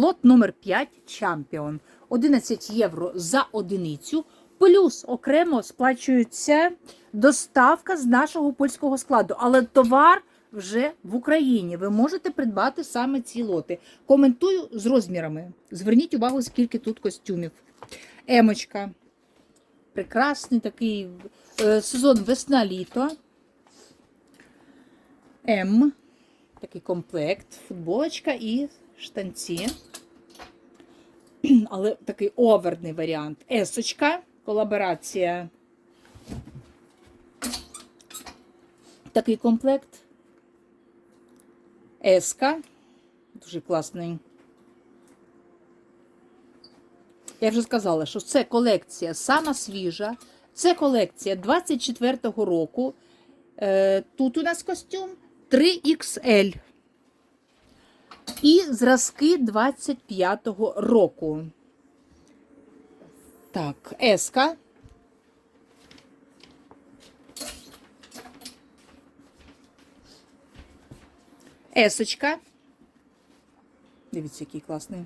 Лот номер 5 Champion. 11 євро за одиницю. Плюс окремо сплачується доставка з нашого польського складу. Але товар вже в Україні. Ви можете придбати саме ці лоти. Коментую з розмірами. Зверніть увагу, скільки тут костюмів. Емочка. Прекрасний такий е, сезон весна-літо. М. Такий комплект, футболочка і штанці. Але такий оверний варіант. Есочка, колаборація. Такий комплект. Еска. Дуже класний. Я вже сказала, що це колекція сама свіжа. Це колекція 24-го року. Е, Тут у нас костюм 3XL. І зразки 25-го року. Так, Еска. Есочка. Дивіться, який класний.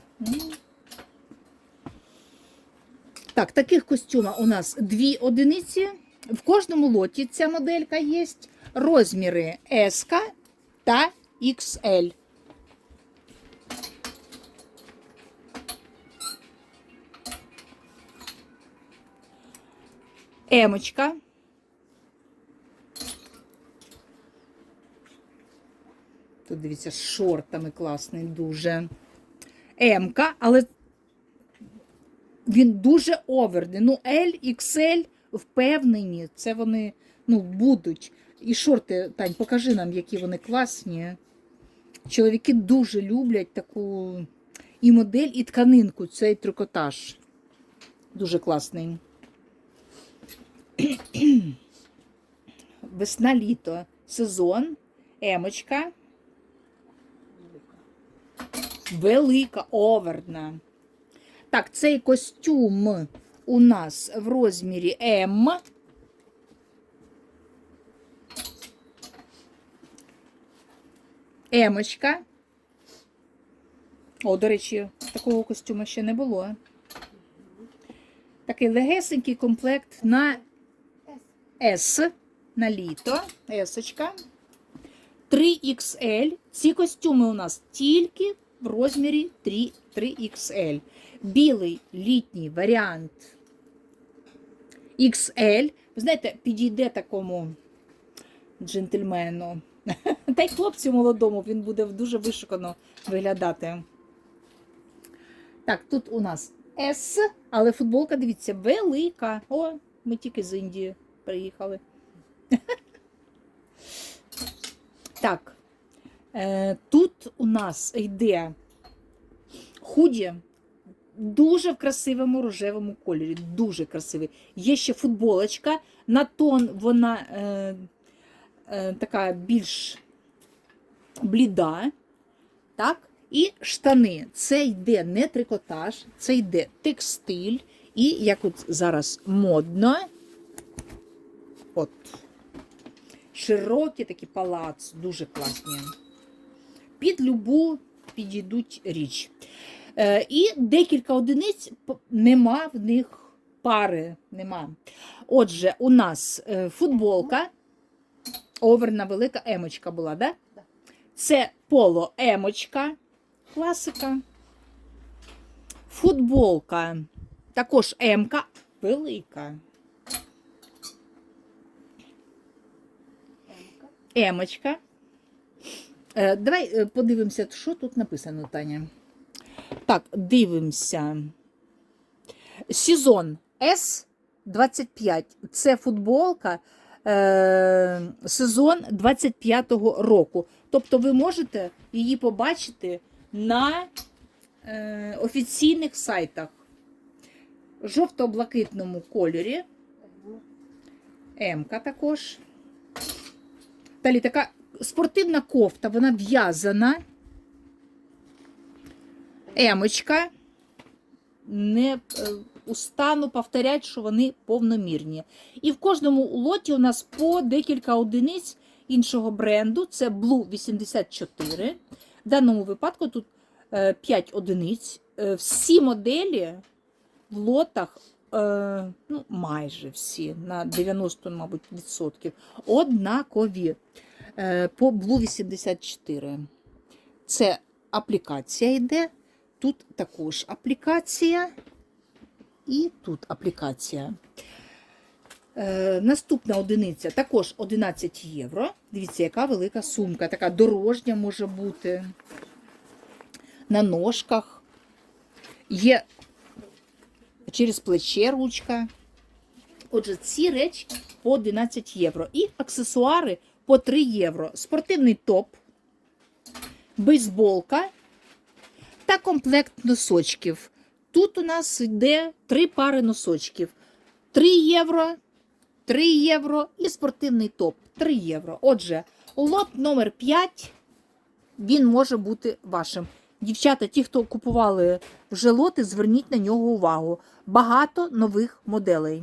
Так, таких костюмів у нас дві одиниці. В кожному лоті ця моделька є. Розміри S та XL. Емочка. Тут дивіться, з шортами класний дуже. Емка, але він дуже оверний. Ну, L, XL впевнені, це вони ну, будуть. І шорти, Тань, покажи нам, які вони класні. Чоловіки дуже люблять таку і модель, і тканинку, цей трикотаж. Дуже класний. Весна-літо. Сезон. Емочка. Велика, оверна. Так, цей костюм у нас в розмірі М. Емочка. О, до речі, такого костюму ще не було. Такий легесенький комплект на С на літо. Есочка. 3XL. Ці костюми у нас тільки в розмірі 3, 3XL. Білий літній варіант XL. Ви знаєте, підійде такому джентльмену. Та й хлопцю молодому він буде дуже вишукано виглядати. Так, тут у нас S, але футболка, дивіться, велика. О, ми тільки з Індії приїхали. Так, е, тут у нас йде худі дуже в красивому рожевому кольорі. Дуже красивий. Є ще футболочка. На тон вона е, е, така більш бліда. Так? І штани. Це йде не трикотаж, це йде текстиль. І як от зараз модно. От. Широкі такі палац, дуже класні. Під любу підійдуть річ. Е, і декілька одиниць нема в них пари. Нема. Отже, у нас е, футболка. Оверна велика емочка була? Да. Це поло емочка. Класика. Футболка. Також емка велика. Емочка. Е, давай е, подивимося, що тут написано, Таня. Так, дивимося. Сезон С25. Це футболка. Е, сезон 25-го року. Тобто ви можете її побачити на е, офіційних сайтах. Жовто-блакитному кольорі. Ем. М-ка також. Далі така спортивна кофта, вона в'язана. Емочка. Не е, устану повторять, що вони повномірні. І в кожному лоті у нас по декілька одиниць іншого бренду. Це Blue 84. В даному випадку тут 5 одиниць. Е, Всі моделі в лотах, е, ну, майже всі, на 90, мабуть, відсотків, однакові. Е, По Blue 84. Це аплікація йде. Тут також аплікація. І тут аплікація. Е, наступна одиниця також 11 євро. Дивіться, яка велика сумка. Така дорожня може бути. На ножках. Є через плече ручка. Отже, ці речі по 11 євро. І аксесуари по 3 євро. Спортивний топ, бейсболка та комплект носочків. Тут у нас йде три пари носочків. 3 євро, 3 євро і спортивний топ 3 євро. Отже, лот номер 5 він може бути вашим. Дівчата, ті, хто купували вже лоти, зверніть на нього увагу. Багато нових моделей.